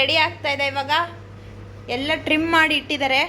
Ready ಆಗ್ತಾ ಇದೆ ಇವಾಗ. ಎಲ್ಲ ಟ್ರಿಮ್ ಮಾಡಿ ಇಟ್ಟಿದ್ದಾರೆ.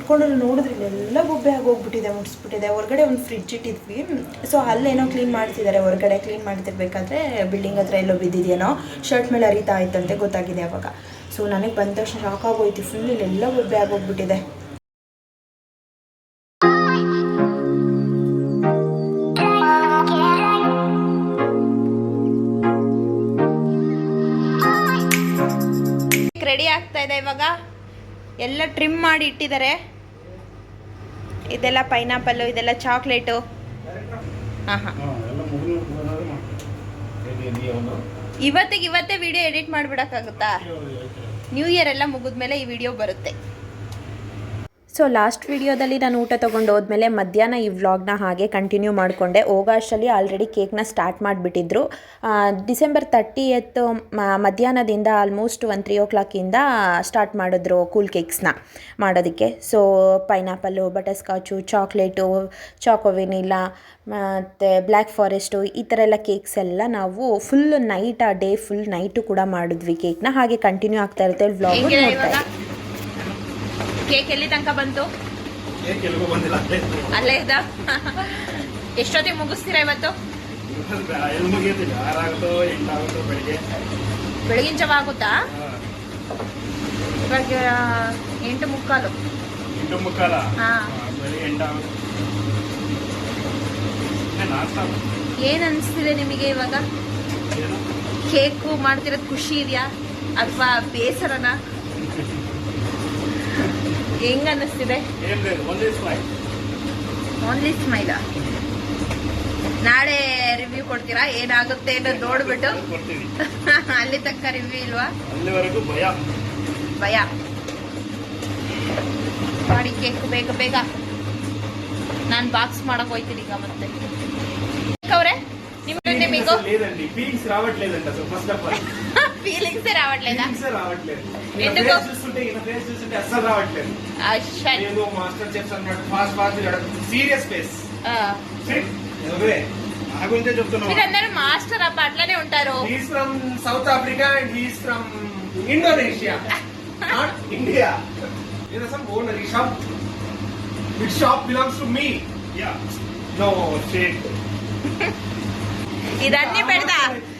ಕುತ್ಕೊಂಡ್ರೆ ನೋಡಿದ್ರೆ ಎಲ್ಲ ಬೊಬ್ಬೆ ಆಗೋಗ್ಬಿಟ್ಟಿದೆ ಮುಟ್ಸ್ಬಿಟ್ಟಿದೆ ಹೊರಗಡೆ ಒಂದು ಫ್ರಿಡ್ಜ್ ಇಟ್ಟಿದ್ವಿ. ಸೊ ಅಲ್ಲೇನೋ ಕ್ಲೀನ್ ಮಾಡ್ತಿದ್ದಾರೆ. ಹೊರಗಡೆ ಕ್ಲೀನ್ ಮಾಡ್ತಿರ್ಬೇಕಾದ್ರೆ ಬಿಲ್ಡಿಂಗ್ ಹತ್ರ ಎಲ್ಲೋ ಬಿದ್ದಿದೆಯೇನೋ ಶರ್ಟ್ ಮೇಲೆ ಹರಿತಾ ಆಯ್ತಂತೆ ಗೊತ್ತಾಗಿದೆ ಅವಾಗ. ಸೊ ನನಗೆ ಬಂದ ತಕ್ಷಣ ಶಾಕ್ ಆಗೋಯ್ತು. ಫುಲ್ ಇಲ್ಲೆಲ್ಲ ಬೊಬ್ಬೆ ಆಗೋಗ್ಬಿಟ್ಟಿದೆ. ರೆಡಿ ಆಗ್ತಾ ಇದೆ ಇವಾಗ. ಎಲ್ಲ ಟ್ರಿಮ್ ಮಾಡಿ ಇಟ್ಟಿದ್ದಾರೆ. ಇದೆಲ್ಲ ಪೈನಾಪಲ್ಲು ಇದೆಲ್ಲ ಚಾಕ್ಲೇಟು. ಹಾಂ ಹಾಂ ಇವತ್ತಿಗೆ ಇವತ್ತೇ ವಿಡಿಯೋ ಎಡಿಟ್ ಮಾಡ್ಬಿಡಕ್ಕಾಗುತ್ತಾ? ನ್ಯೂ ಇಯರ್ ಎಲ್ಲ ಮುಗಿದ್ಮೇಲೆ ಈ ವಿಡಿಯೋ ಬರುತ್ತೆ. ಸೊ ಲಾಸ್ಟ್ ವಿಡಿಯೋದಲ್ಲಿ ನಾನು ಊಟ ತೊಗೊಂಡು ಹೋದ್ಮೇಲೆ ಮಧ್ಯಾಹ್ನ ಈ ವ್ಲಾಗ್ನ ಹಾಗೆ ಕಂಟಿನ್ಯೂ ಮಾಡಿಕೊಂಡೆ. ಹೋಗೋ ಆಲ್ರೆಡಿ ಕೇಕ್ನ ಸ್ಟಾರ್ಟ್ ಮಾಡಿಬಿಟ್ಟಿದ್ರು. ಡಿಸೆಂಬರ್ ತರ್ಟಿ ಎತ್ತು ಮಧ್ಯಾಹ್ನದಿಂದ ಆಲ್ಮೋಸ್ಟ್ ಒನ್ ತ್ರೀ ಓ ಕ್ಲಾಕಿಂದ ಸ್ಟಾರ್ಟ್ ಮಾಡಿದ್ರು ಕೂಲ್ ಕೇಕ್ಸ್ನ ಮಾಡೋದಕ್ಕೆ. So pineapple butterscotch chocolate choco vanilla ಮತ್ತು ಬ್ಲ್ಯಾಕ್ ಫಾರೆಸ್ಟು ಈ ಥರ ಎಲ್ಲ ಕೇಕ್ಸ್ ಎಲ್ಲ ನಾವು ಫುಲ್ ನೈಟ್ ಆ ಡೇ ಫುಲ್ ನೈಟು ಕೂಡ ಮಾಡಿದ್ವಿ ಕೇಕ್ನ ಹಾಗೆ ಕಂಟಿನ್ಯೂ ಆಗ್ತಾ ಇರುತ್ತೆ ವ್ಲಾಗ್ ನೋಡ್ತಾ. ಕೇಕ್ ಎಲ್ಲಿ ತನಕ ಬಂತು? ಅಲ್ಲೇ ಇದ್ದ. ಎಷ್ಟೊತ್ತಿಗೆ ಮುಗಿಸ್ತೀರಾ ಇವತ್ತು? ಬೆಳಗಿನ ಜಾವ ಆಗುತ್ತಾ? ಇವಾಗ ಎಂಟು ಮುಕ್ಕಾಲು. ಏನ್ ಅನ್ಸ್ತಿದೆ ನಿಮಗೆ ಇವಾಗ? ಕೇಕು ಮಾಡ್ತಿರೋದು ಖುಷಿ ಇದೆಯಾ? ಅಥವಾ ಬೇಸರನ? ಹೆಂಗ ಅನ್ನಿಸ್ತಿದೆ? ಓನ್ಲಿ ಸ್ಮೈಲ ನಾಳೆ ರಿವ್ಯೂ ಕೊಡ್ತೀರಾ? ಏನಾಗುತ್ತೆ ಅಂತ ನೋಡ್ಬಿಟ್ಟು. ಅಲ್ಲಿ ತಕ್ಕ ರಿವ್ಯೂ ಇಲ್ವಾ? ಭಯ. ಭಯ. ಮಾಡಿ ಕೇಕ್ ಬೇಗ ಬೇಗ. ನಾನು ಬಾಕ್ಸ್ ಮಾಡಕ್ ಹೋಯ್ತೀನಿ ಈಗ ಮತ್ತೆ. ಅವ್ರೆ ನಿಮ್ಗೆ ನಿಮಗೂ ఫీలింగ్స్ రావట్లేదా? ఎందుకు? చూస్తుంటే ఈయన ఫేస్ చూస్తుంటే అస్సలు రావట్లేదు. ఏదో master chefs fast fast serious face మీరందరూ మాస్టర్ అప్ప అట్లనే ఉంటారు. He's from South Africa and he's from Indonesia not India ఇది అసలు ఓనర్ ఈ shop which shop belongs to me you know shake ఇదన్నీ పెడతా.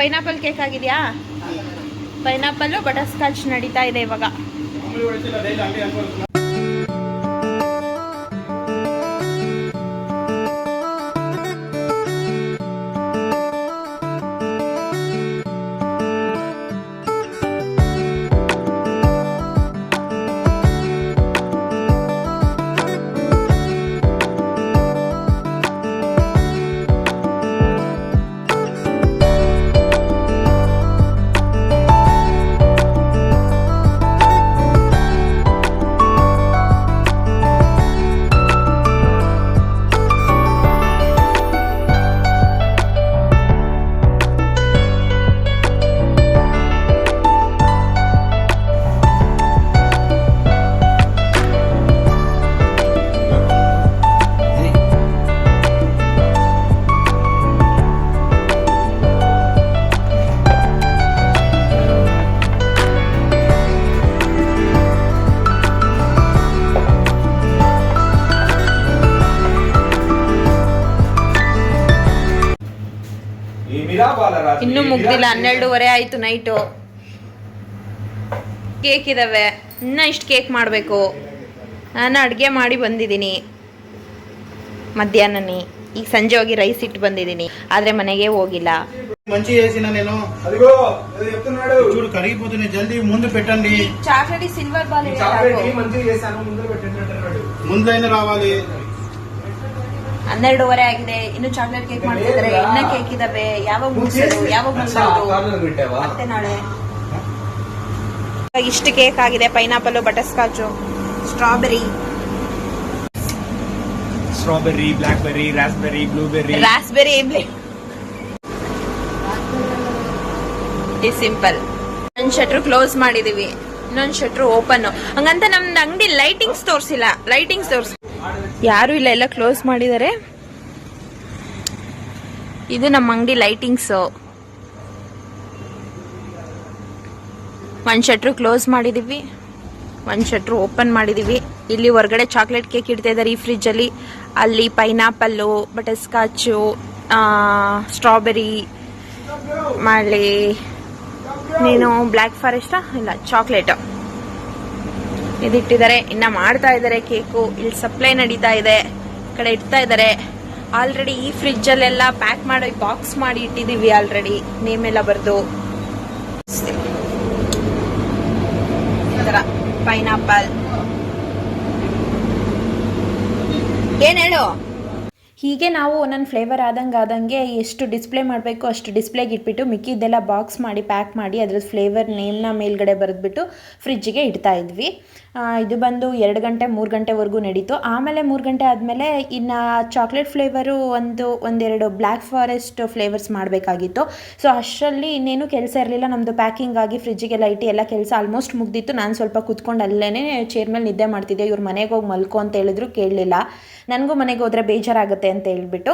ಪೈನಾಪಲ್ ಕೇಕ್ ಆಗಿದೆಯಾ? ಪೈನಾಪಲ್ಲು ಬಟರ್ಸ್ಕಾಚ್ ನಡೀತಾ ಇದೆ ಇವಾಗ. ಇನ್ನೂ ಮುಗ್ದಿಲ್ಲ ಹನ್ನೆರಡೂವರೆ ಆಯ್ತು ನೈಟು. ಕೇಕ್ ಇದಾವೆ. ಇನ್ನೂ ಇಷ್ಟು ಕೇಕ್ ಮಾಡಬೇಕು. ನಾನು ಅಡುಗೆ ಮಾಡಿ ಬಂದಿದ್ದೀನಿ. ಮಧ್ಯಾಹ್ನನಿ ಈಗ ಸಂಜೆ ಹೋಗಿ ರೈಸ್ ಇಟ್ಟು ಬಂದಿದ್ದೀನಿ. ಆದರೆ ಮನೆಗೆ ಹೋಗಿಲ್ಲ. ಹನ್ನೆರಡೂವರೆ ಆಗಿದೆ. ಇನ್ನು ಚಾಕ್ಲೇಟ್ ಕೇಕ್ ಮಾಡ್ತಿದ್ರೆ ಇನ್ನ ಕೇಕ್ ಇದಾವೆ. ಯಾವಾಗ ಮುಗಿಸೋದು? ಯಾವಾಗ ಮುಗಿಸೋದು ಮತ್ತೆ ನಾಳೆ. ಇಷ್ಟು ಕೇಕ್ ಆಗಿದೆ. Pineapple butterscotch strawberry strawberry blackberry raspberry blueberry raspberry simple ಒಂದ್ ಶಟ್ರು ಕ್ಲೋಸ್ ಮಾಡಿದೀವಿ. ಇನ್ನೊಂದ್ ಶಟ್ರು ಓಪನ್ ಹಂಗಂತ ನಮ್ದು ಅಂಗಡಿ ಲೈಟಿಂಗ್ಸ್ ತೋರಿಸಿಲ್ಲ. ಲೈಟಿಂಗ್ಸ್ ತೋರ್ಸ್ ಯಾರು ಇಲ್ಲ, ಎಲ್ಲ ಕ್ಲೋಸ್ ಮಾಡಿದ್ದಾರೆ ಇದು ನಮ್ಮ ಅಂಗಡಿ ಲೈಟಿಂಗ್ಸ್ ಒಂದ್ ಶಟ್ರು ಕ್ಲೋಸ್ ಮಾಡಿದೀವಿ. ಒಂದ್ ಶಟ್ರು ಓಪನ್ ಮಾಡಿದೀವಿ. ಇಲ್ಲಿ ಹೊರಗಡೆ ಚಾಕ್ಲೇಟ್ ಕೇಕ್ ಇಡ್ತಾ ಇದ್ದಾರೆ ಈ ಫ್ರಿಜ್ ಅಲ್ಲಿ. ಅಲ್ಲಿ ಪೈನಾಪಲ್ಲು ಬಟರ್ ಸ್ಕಾಚು ಸ್ಟ್ರಾಬೆರಿ ಮಳೆ, ನೀನು ಬ್ಲ್ಯಾಕ್ ಫಾರೆಸ್ಟಾ ಇಲ್ಲ ಚಾಕ್ಲೇಟ್ ಇದಿಟ್ಟಿದ್ದಾರೆ. ಇನ್ನ ಮಾಡ್ತಾ ಇದ್ದಾರೆ ಕೇಕು. ಇಲ್ಲಿ ಸಪ್ಲೈ ನಡೀತಾ ಇದೆ. ಈ ಕಡೆ ಇಡ್ತಾ ಇದ್ದಾರೆ. ಆಲ್ರೆಡಿ ಈ ಫ್ರಿಜ್ ಅಲ್ಲೆಲ್ಲ ಪ್ಯಾಕ್ ಮಾಡಿ ಬಾಕ್ಸ್ ಮಾಡಿ ಇಟ್ಟಿದೀವಿ ಆಲ್ರೆಡಿ ನೇಮ್ ಎಲ್ಲ ಬರ್ದು. ಪೈನಾಪಲ್ ಏನ್ ಹೇಳು? ಹೀಗೆ ನಾವು ಒಂದೊಂದು ಫ್ಲೇವರ್ ಆದಂಗೆ ಆದಂಗೆ ಎಷ್ಟು ಡಿಸ್ಪ್ಲೇ ಮಾಡಬೇಕು ಅಷ್ಟು ಡಿಸ್ಪ್ಲೇಗೆ ಇಟ್ಬಿಟ್ಟು ಮಿಕ್ಕಿದ್ದೆಲ್ಲ ಬಾಕ್ಸ್ ಮಾಡಿ ಪ್ಯಾಕ್ ಮಾಡಿ ಅದ್ರ ಫ್ಲೇವರ್ ನೇಮ್ನ ಮೇಲ್ಗಡೆ ಬರೆದ್ಬಿಟ್ಟು ಫ್ರಿಜ್ಜಿಗೆ ಇಡ್ತಾ ಇದ್ವಿ. ಇದು ಬಂದು ಎರಡು ಗಂಟೆ, ಮೂರು ಗಂಟೆವರೆಗೂ ನಡೀತು. ಆಮೇಲೆ ಮೂರು ಗಂಟೆ ಆದಮೇಲೆ ಇನ್ನು ಚಾಕ್ಲೇಟ್ ಫ್ಲೇವರು ಒಂದು, ಒಂದೆರಡು ಬ್ಲ್ಯಾಕ್ ಫಾರೆಸ್ಟ್ ಫ್ಲೇವರ್ಸ್ ಮಾಡಬೇಕಾಗಿತ್ತು. ಸೊ ಅಷ್ಟರಲ್ಲಿ ಇನ್ನೇನು ಕೆಲಸ ಇರಲಿಲ್ಲ. ನಮ್ಮದು ಪ್ಯಾಕಿಂಗ್ ಆಗಿ ಫ್ರಿಜ್ಜಿಗೆಲ್ಲ ಇಟ್ಟು ಎಲ್ಲ ಕೆಲಸ ಆಲ್ಮೋಸ್ಟ್ ಮುಗ್ದಿತ್ತು. ನಾನು ಸ್ವಲ್ಪ ಕುತ್ಕೊಂಡು ಅಲ್ಲೇ ಚೇರ್ ಮೇಲೆ ನಿದ್ದೆ ಮಾಡ್ತಿದ್ದೆ. ಇವ್ರು ಮನೆಗೆ ಹೋಗಿ ಮಲ್ಕೊ ಅಂತ ಹೇಳಿದ್ರು ಕೇಳಲಿಲ್ಲ. ನನಗೂ ಮನೆಗೆ ಹೋದರೆ ಬೇಜಾರಾಗುತ್ತೆ. ಅಂತ ಹೇಳ್ಬಿಟ್ಟು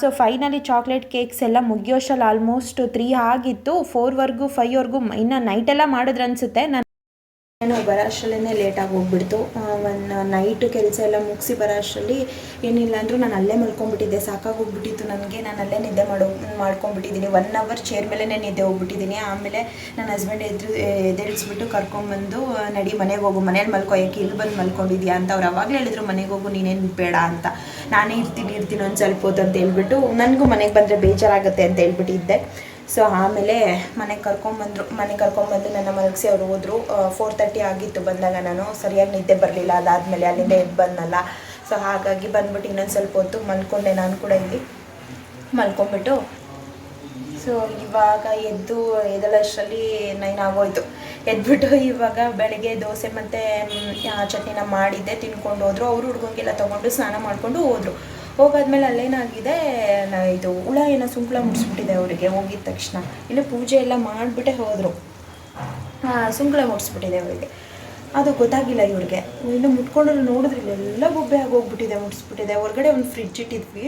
ಸೊ ಫೈನಲಿ ಚಾಕ್ಲೇಟ್ ಕೇಕ್ಸ್ ಎಲ್ಲ ಮುಗಿಯೋಷ್ಟಲ್ಲಿ ಆಲ್ಮೋಸ್ಟ್ ತ್ರೀ ಆಗಿತ್ತು. ಫೋರ್ವರೆಗೂ ಫೈವ್ವರೆಗೂ ಇನ್ನು ನೈಟೆಲ್ಲ ಮಾಡಿದ್ರು ಅನಿಸುತ್ತೆ. ನಾನು ನಾನು ಬರೋ ಅಷ್ಟರಲ್ಲೇ ಲೇಟಾಗಿ ಹೋಗ್ಬಿಡ್ತು. ಒಂದು ನೈಟು ಕೆಲಸ ಎಲ್ಲ ಮುಗಿಸಿ ಬರೋ ಅಷ್ಟರಲ್ಲಿ ಏನಿಲ್ಲ ಅಂದರೂ ನಾನು ಅಲ್ಲೇ ಮಲ್ಕೊಂಡ್ಬಿಟ್ಟಿದ್ದೆ. ಸಾಕಾಗೋಗ್ಬಿಟ್ಟಿತ್ತು ನನಗೆ. ನಾನು ಅಲ್ಲೇ ನಿದ್ದೆ ಮಾಡೋ, ಮಾಡ್ಕೊಂಡ್ಬಿಟ್ಟಿದ್ದೀನಿ. ಒನ್ ಅವರ್ ಚೇರ್ ಮೇಲೆ ನಿದ್ದೆ ಹೋಗ್ಬಿಟ್ಟಿದ್ದೀನಿ. ಆಮೇಲೆ ನನ್ನ ಹಸ್ಬೆಂಡ್ ಎದ್ರು ಎದ್ದೇಳಿಸ್ಬಿಟ್ಟು ಕರ್ಕೊಂಬಂದು ನಡಿ ಮನೆಗೆ ಹೋಗು. ಮನೇಲಿ ಮಲ್ಕೋ. ಯಾಕೆ ಇಲ್ಲಿ ಬಂದು ಮಲ್ಕೊಂಡಿದ್ಯಾ? ಅಂತ ಅವ್ರು ಅವಾಗಲೇ ಹೇಳಿದ್ರು, ಮನೆಗೆ ಹೋಗು. ನೀನೇನು ಬೇಡ ಅಂತ. ನಾನೇ ಇರ್ತೀನಿ ಇರ್ತೀನಿ ಒಂದು ಸ್ವಲ್ಪ ಹೊತ್ತು ಅಂತ ಹೇಳ್ಬಿಟ್ಟು, ನನಗೂ ಮನೆಗೆ ಬಂದರೆ ಬೇಜಾರಾಗುತ್ತೆ ಅಂತ ಹೇಳ್ಬಿಟ್ಟಿದ್ದೆ. ಸೊ ಆಮೇಲೆ ಮನೆಗೆ ಕರ್ಕೊಂಬಂದರು ಮನೆಗೆ ಕರ್ಕೊಂಬಂದು ನನ್ನ ಮಲಗಿಸಿ ಅವರು ಹೋದರು. ಫೋರ್ ತರ್ಟಿ ಆಗಿತ್ತು ಬಂದಾಗ ನಾನು ಸರಿಯಾಗಿ ನಿದ್ದೆ ಬರಲಿಲ್ಲ. ಅದಾದಮೇಲೆ ಅಲ್ಲಿಂದ ಎದ್ದು ಬಂದಲ್ಲ ಸೊ ಹಾಗಾಗಿ ಬಂದ್ಬಿಟ್ಟು ಇನ್ನೊಂದು ಸ್ವಲ್ಪ ಹೊತ್ತು ಮಲ್ಕೊಂಡೆ ನಾನು ಕೂಡ ಇಲ್ಲಿ. ಮಲ್ಕೊಂಡ್ಬಿಟ್ಟು. ಸೊ ಇವಾಗ ಎದ್ದು ಎದಲಷ್ಟರಲ್ಲಿ ನೈನ್ ಆಗೋಯ್ತು. ಎದ್ಬಿಟ್ಟು ಇವಾಗ ಬೆಳಗ್ಗೆ ದೋಸೆ ಮತ್ತು ಚಟ್ನಿನ ಮಾಡಿದ್ದೆ, ತಿನ್ಕೊಂಡು ಹೋದರು. ಅವರು ಹುಡ್ಗಂಗೆಲ್ಲ ತೊಗೊಂಡು ಸ್ನಾನ ಮಾಡಿಕೊಂಡು ಹೋದ್ರು. ಹೋಗಾದ್ಮೇಲೆ ಅಲ್ಲೇನಾಗಿದೆ ಇದು ಹುಳ ಏನೋ ಸುಂಕುಳ ಮುಟ್ಸ್ಬಿಟ್ಟಿದೆ ಅವರಿಗೆ ಹೋಗಿದ ತಕ್ಷಣ. ಇನ್ನು ಪೂಜೆ ಎಲ್ಲ ಮಾಡಿಬಿಟ್ಟೆ ಹೋದರು. ಸುಂಕುಳ ಮುಟ್ಸ್ಬಿಟ್ಟಿದೆ ಅವರಿಗೆ. ಅದು ಗೊತ್ತಾಗಿಲ್ಲ ಇವ್ರಿಗೆ. ಇನ್ನು ಮುಟ್ಕೊಂಡ್ರೆ ನೋಡಿದ್ರೆ ಎಲ್ಲ ಬೊಬ್ಬೆ ಆಗೋಗ್ಬಿಟ್ಟಿದೆ ಮುಟ್ಸ್ಬಿಟ್ಟಿದೆ ಹೊರಗಡೆ ಒಂದು ಫ್ರಿಡ್ಜ್ ಇಟ್ಟಿದ್ವಿ.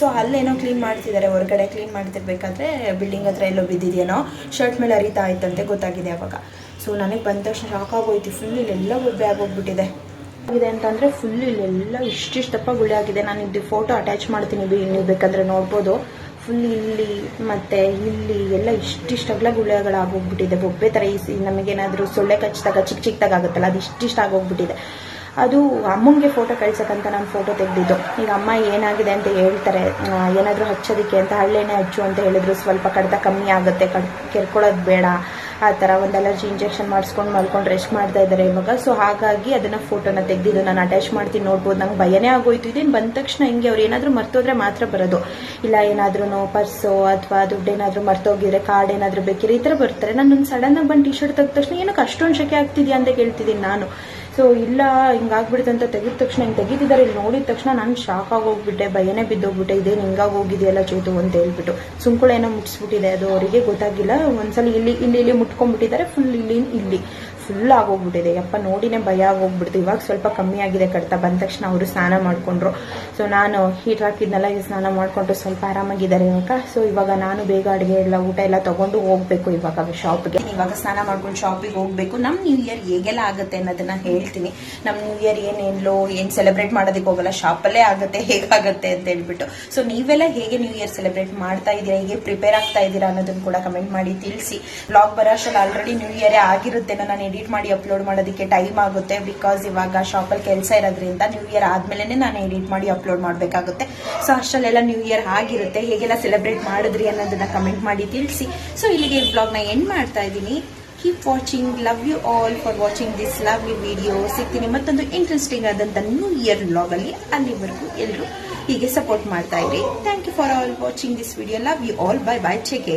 ಸೊ ಅಲ್ಲೇನೋ ಕ್ಲೀನ್ ಮಾಡ್ತಿದ್ದಾರೆ, ಹೊರಗಡೆ ಕ್ಲೀನ್ ಮಾಡ್ತಿರ್ಬೇಕಾದ್ರೆ ಬಿಲ್ಡಿಂಗ್ ಹತ್ರ ಎಲ್ಲೋ ಬಿದ್ದಿದೆಯೇನೋ ಶರ್ಟ್ ಮೇಲೆ ಹರಿತಾ ಆಯ್ತಂತೆ ಗೊತ್ತಾಗಿದೆ ಅವಾಗ. ಸೊ ನನಗೆ ಬಂದ ತಕ್ಷಣ ಶಾಕ್ ಆಗೋಯ್ತು. ಫುಲ್ ಇಲ್ಲೆಲ್ಲ ಬೊಬ್ಬೆ ಆಗೋಗ್ಬಿಟ್ಟಿದೆ. ಇದೆ ಅಂತಂದರೆ ಫುಲ್ ಇಲ್ಲೆಲ್ಲ ಇಷ್ಟಿಷ್ಟು ದಪ್ಪ ಗುಳಿ ಆಗಿದೆ. ನಾನು ಇದು ಫೋಟೋ ಅಟ್ಯಾಚ್ ಮಾಡ್ತೀನಿ ನೀವು ಬೇಕಾದರೆ ನೋಡ್ಬೋದು. ಫುಲ್ ಇಲ್ಲಿ ಮತ್ತೆ ಇಲ್ಲಿ ಎಲ್ಲ ಇಷ್ಟಿಷ್ಟು ಅಗಲ ಗುಳೆಗಳಾಗೋಗ್ಬಿಟ್ಟಿದೆ ಬೊಬ್ಬೆ ತರ ಈ ನಮಗೇನಾದರೂ ಸೊಳ್ಳೆ ಕಚ್ಚಿದಾಗ, ಚಿಕ್ಕ ಆಗುತ್ತಲ್ಲ, ಅದು ಇಷ್ಟಿಷ್ಟ ಆಗೋಗ್ಬಿಟ್ಟಿದೆ ಅದು ಅಮ್ಮಂಗೆ ಫೋಟೋ ಕಳ್ಸಕ್ಕಂತ ನಾನು ಫೋಟೋ ತೆಗೆದಿದ್ದು. ಈಗ ಅಮ್ಮ ಏನಾಗಿದೆ ಅಂತ ಹೇಳ್ತಾರೆ ಏನಾದರೂ ಹಚ್ಚೋದಕ್ಕೆ ಅಂತ ಹಳ್ಳೆಣ್ಣೆ ಹಚ್ಚು ಅಂತ ಹೇಳಿದ್ರು, ಸ್ವಲ್ಪ ಕಡಿತ ಕಮ್ಮಿ ಆಗುತ್ತೆ, ಕಡ್, ಕೆರ್ಕೊಳ್ಳೋದು ಬೇಡ. ಆ ಥರ ಒಂದು ಅಲರ್ಜಿ ಇಂಜೆಕ್ಷನ್ ಮಾಡಿಸ್ಕೊಂಡು ಮಲ್ಕೊಂಡು ರೆಸ್ಟ್ ಮಾಡ್ತಾ ಇದ್ದಾರೆ ಇವಾಗ. ಸೊ ಹಾಗಾಗಿ ಅದನ್ನು ಫೋಟೋನ ತೆಗೆದಿದ್ದು, ನಾನು ಅಟ್ಯಾಚ್ ಮಾಡ್ತೀನಿ, ನೋಡ್ಬೋದು. ನಂಗೆ ಭಯನೇ ಆಗೋಯ್ತು. ಇದೇನು ಬಂದ ತಕ್ಷಣ ಹಿಂಗೆ ಅವ್ರು ಏನಾದರೂ ಮರ್ತೋದ್ರೆ ಮಾತ್ರ ಬರೋದು. ಇಲ್ಲ ಏನಾದ್ರೂ ಪರ್ಸು ಅಥವಾ ದುಡ್ಡೇನಾದರೂ ಮರ್ತೋಗಿದ್ರೆ ಕಾರ್ಡ್ ಏನಾದರೂ ಬೇಕಿದ್ರೆ ಈ ಥರ ಬರ್ತಾರೆ. ನಾನು ಸಡನ್ನಾಗಿ ಬಂದು ಟಿ ಶರ್ಟ್ ತೆಗೆದ ತಕ್ಷಣ ಏನಕ್ಕೆ ಅಷ್ಟೊಂದು ಶಕೆ ಆಗ್ತಿದ್ಯಾ ಅಂತ ಕೇಳ್ತಿದ್ದೀನಿ ನಾನು. ಸೊ ಇಲ್ಲ ಹಿಂಗಾಗ್ಬಿಡುತ್ತೆ ಅಂತ ತೆಗೆದ ತಕ್ಷಣ ಹಿಂಗೆ ತೆಗಿತಿದ್ದಾರೆ ಇಲ್ಲಿ ನೋಡಿದ ತಕ್ಷಣ ನಾನು ಶಾಕ್ ಆಗೋಗ್ಬಿಟ್ಟೆ, ಭಯನೇ ಬಿದ್ದೋಗ್ಬಿಟ್ಟೆ. ಇದೇನು ಹಿಂಗಾಗಿ ಹೋಗಿದೆಯಲ್ಲ ಚೇತು ಅಂತ ಹೇಳ್ಬಿಟ್ಟು. ಸುಂಕುಳ ಏನೋ ಮುಟ್ಸ್ಬಿಟ್ಟಿದೆ. ಅದು ಅವರಿಗೆ ಗೊತ್ತಾಗಿಲ್ಲ. ಒಂದ್ಸಲ ಇಲ್ಲಿ ಇಲ್ಲಿ ಇಲ್ಲಿ ಮುಟ್ಕೊಂಡ್ಬಿಟ್ಟಿದ್ದಾರೆ. ಫುಲ್ ಇಲ್ಲಿ ಇಲ್ಲಿ. ಫುಲ್ ಆಗೋಗ್ಬಿಟ್ಟಿದೆ. ಯಪ್ಪ, ನೋಡಿನೇ ಭಯ ಆಗೋಗ್ಬಿಡ್ತು. ಇವಾಗ ಸ್ವಲ್ಪ ಕಮ್ಮಿ ಆಗಿದೆ ಕಡಿತ. ಬಂದ ತಕ್ಷಣ ಅವರು ಸ್ನಾನ ಮಾಡಿಕೊಂಡ್ರು. ಸೊ ನಾನು ಹೀಟ್ ಹಾಕಿದ್ನೆಲ್ಲ ಈಗ ಸ್ನಾನ ಮಾಡಿಕೊಂಡು ಸ್ವಲ್ಪ ಆರಾಮಾಗಿದ್ದಾರೆ ಇವಾಗ ಸೊ ಇವಾಗ ನಾನು ಬೇಗ ಅಡುಗೆ ಎಲ್ಲ, ಊಟ ಎಲ್ಲ ತಗೊಂಡು ಹೋಗಬೇಕು ಇವಾಗ ಶಾಪ್ಗೆ ಇವಾಗ ಸ್ನಾನ ಮಾಡ್ಕೊಂಡು ಶಾಪಿಗೆ ಹೋಗ್ಬೇಕು. ನಮ್ಮ ನ್ಯೂ ಇಯರ್ ಹೇಗೆಲ್ಲ ಆಗುತ್ತೆ ಅನ್ನೋದನ್ನ ಹೇಳ್ತೀನಿ. ನಮ್ಮ ನ್ಯೂ ಇಯರ್ ಏನೇನು ಏನು ಸೆಲೆಬ್ರೇಟ್ ಮಾಡೋದಕ್ಕೆ ಹೋಗಲ್ಲ. ಶಾಪಲ್ಲೇ ಆಗುತ್ತೆ ಹೇಗಾಗುತ್ತೆ ಅಂತ ಹೇಳ್ಬಿಟ್ಟು. ಸೊ ನೀವೆಲ್ಲ ಹೇಗೆ ನ್ಯೂ ಇಯರ್ ಸೆಲೆಬ್ರೇಟ್ ಮಾಡ್ತಾ ಇದ್ದೀರಾ? ಹೇಗೆ ಪ್ರಿಪೇರ್ ಆಗ್ತಾ ಇದ್ದೀರಾ ಅನ್ನೋದನ್ನು ಕೂಡ ಕಮೆಂಟ್ ಮಾಡಿ ತಿಳಿಸಿ. ಬ್ಲಾಗ್ ಬರೋ ಅಷ್ಟರಲ್ಲಿ ಆಲ್ರೆಡಿ ನ್ಯೂ ಇಯರೇ ಆಗಿರುತ್ತೆ ನಾನು ಎಡಿಟ್ ಮಾಡಿ ಅಪ್ಲೋಡ್ ಮಾಡೋದಕ್ಕೆ ಟೈಮ್ ಆಗುತ್ತೆ ಬಿಕಾಸ್ ಇವಾಗ ಶಾಪಲ್ಲಿ ಕೆಲಸ ಇರೋದ್ರಿಂದ ನ್ಯೂ ಇಯರ್ ಆದಮೇಲೆ ನಾನು ಎಡಿಟ್ ಮಾಡಿ ಅಪ್ಲೋಡ್ ಮಾಡಬೇಕಾಗುತ್ತೆ. ಸೊ ಅಷ್ಟರಲ್ಲೆಲ್ಲ ನ್ಯೂ ಇಯರ್ ಆಗಿರುತ್ತೆ. ಹೇಗೆಲ್ಲ ಸೆಲೆಬ್ರೇಟ್ ಮಾಡಿದ್ರಿ ಅನ್ನೋದನ್ನ ಕಮೆಂಟ್ ಮಾಡಿ ತಿಳಿಸಿ. ಸೊ ಇಲ್ಲಿಗೆ ಬ್ಲಾಗ್ನ ಎಂಡ್ ಮಾಡ್ತಾ ಇದ್ದೀನಿ. Keep watching love you all for watching this lovely video ಸಿಗ್ತೀನಿ ಮತ್ತೊಂದು ಇಂಟ್ರೆಸ್ಟಿಂಗ್ ಆದಂಥ ನ್ಯೂ ಇಯರ್ ವ್ಲಾಗಲ್ಲಿ ಅಲ್ಲಿವರೆಗೂ ಎಲ್ಲರೂ ಹೀಗೆ ಸಪೋರ್ಟ್ ಮಾಡ್ತಾ ಇರಿ. Thank you for all watching this video love you all bye bye check